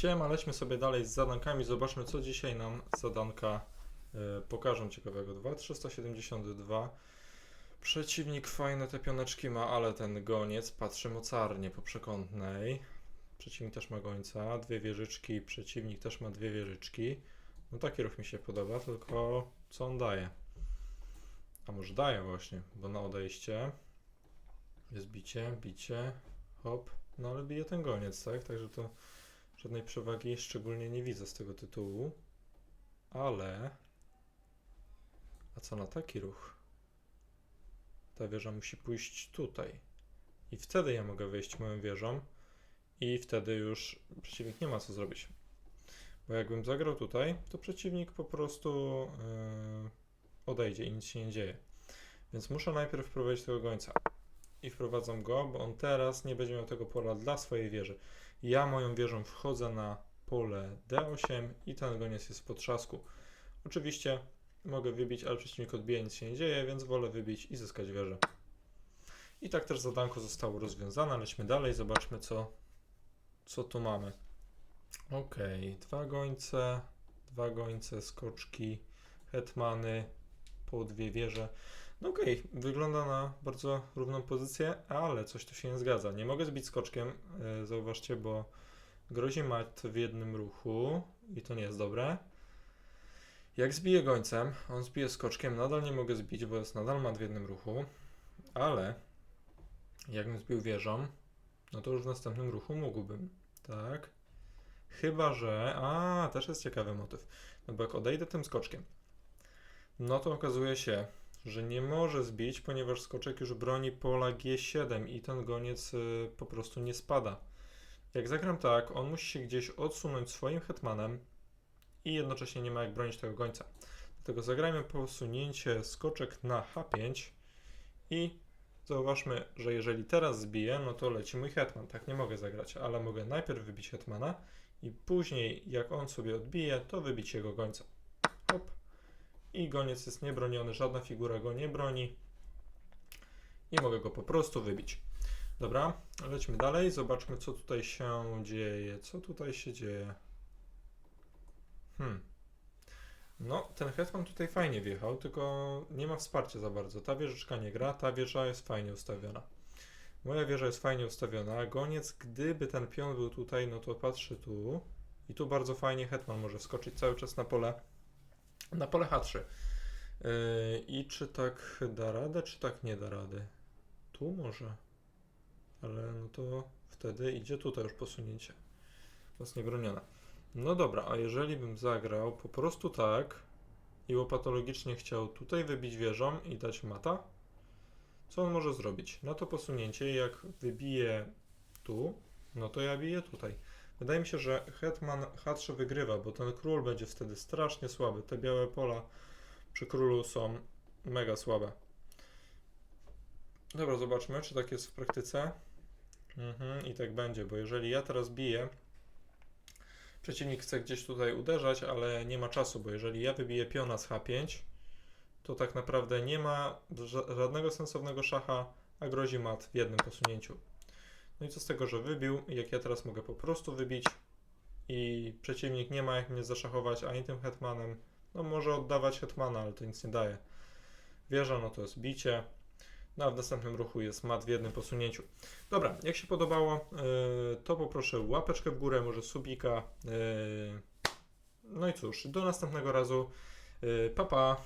Siema, lećmy sobie dalej z zadankami. Zobaczmy, co dzisiaj nam zadanka y, pokażą ciekawego. 2372. Przeciwnik fajne te pioneczki ma, ale ten goniec patrzy mocarnie po przekątnej. Przeciwnik też ma gońca, dwie wieżyczki, przeciwnik też ma dwie wieżyczki. No taki ruch mi się podoba, tylko co on daje? A może daje właśnie, bo na odejście jest bicie, bicie, hop, no ale bije ten goniec, tak? Także to żadnej przewagi szczególnie nie widzę z tego tytułu. Ale. A co na taki ruch? Ta wieża musi pójść tutaj. I wtedy ja mogę wejść moją wieżą. I wtedy już przeciwnik nie ma co zrobić. Bo jakbym zagrał tutaj, to przeciwnik po prostu yy, odejdzie i nic się nie dzieje. Więc muszę najpierw wprowadzić tego gońca. I wprowadzam go, bo on teraz nie będzie miał tego pola dla swojej wieży. Ja moją wieżą wchodzę na pole D8 i ten goniec jest w potrzasku. Oczywiście mogę wybić, ale przeciwnik odbija, nic się nie dzieje, więc wolę wybić i zyskać wieżę. I tak też zadanko zostało rozwiązane. Lećmy dalej, zobaczmy co, co tu mamy. Ok, dwa gońce, dwa gońce, skoczki, hetmany, po dwie wieże. No okej, wygląda na bardzo równą pozycję, ale coś tu się nie zgadza. Nie mogę zbić skoczkiem, yy, zauważcie, bo grozi mat w jednym ruchu i to nie jest dobre. Jak zbiję gońcem, on zbije skoczkiem, nadal nie mogę zbić, bo jest nadal mat w jednym ruchu, ale jakbym zbił wieżą, no to już w następnym ruchu mógłbym, tak? Chyba, że... A, też jest ciekawy motyw. No bo jak odejdę tym skoczkiem, no to okazuje się, że nie może zbić, ponieważ skoczek już broni pola G7 i ten goniec y, po prostu nie spada. Jak zagram tak, on musi się gdzieś odsunąć swoim hetmanem i jednocześnie nie ma jak bronić tego gońca. Dlatego zagrajmy posunięcie skoczek na H5 i zauważmy, że jeżeli teraz zbiję, no to leci mój hetman. Tak nie mogę zagrać, ale mogę najpierw wybić hetmana i później jak on sobie odbije, to wybić jego gońca. Hop i goniec jest niebroniony, żadna figura go nie broni i mogę go po prostu wybić. Dobra, lećmy dalej, zobaczmy co tutaj się dzieje. Co tutaj się dzieje? Hmm. No, ten hetman tutaj fajnie wjechał, tylko nie ma wsparcia za bardzo. Ta wieżyczka nie gra, ta wieża jest fajnie ustawiona. Moja wieża jest fajnie ustawiona. Goniec, gdyby ten pion był tutaj, no to patrzy tu. I tu bardzo fajnie hetman może wskoczyć cały czas na pole na pole H3. Yy, I czy tak da radę, czy tak nie da rady? Tu może. Ale no to wtedy idzie tutaj już posunięcie. Jest niebronione. No dobra, a jeżeli bym zagrał po prostu tak i łopatologicznie chciał tutaj wybić wieżą i dać mata, co on może zrobić? Na to posunięcie, jak wybije tu, no to ja biję tutaj. Wydaje mi się, że hetman H3 wygrywa, bo ten król będzie wtedy strasznie słaby. Te białe pola przy królu są mega słabe. Dobra, zobaczmy, czy tak jest w praktyce. Mhm, I tak będzie, bo jeżeli ja teraz biję, przeciwnik chce gdzieś tutaj uderzać, ale nie ma czasu, bo jeżeli ja wybiję piona z H5, to tak naprawdę nie ma ża- żadnego sensownego szacha, a grozi mat w jednym posunięciu. No i co z tego, że wybił, jak ja teraz mogę po prostu wybić i przeciwnik nie ma jak mnie zaszachować ani tym hetmanem, no może oddawać hetmana, ale to nic nie daje. Wieża, no to jest bicie, no a w następnym ruchu jest mat w jednym posunięciu. Dobra, jak się podobało, yy, to poproszę łapeczkę w górę, może subika. Yy, no i cóż, do następnego razu. Yy, pa pa!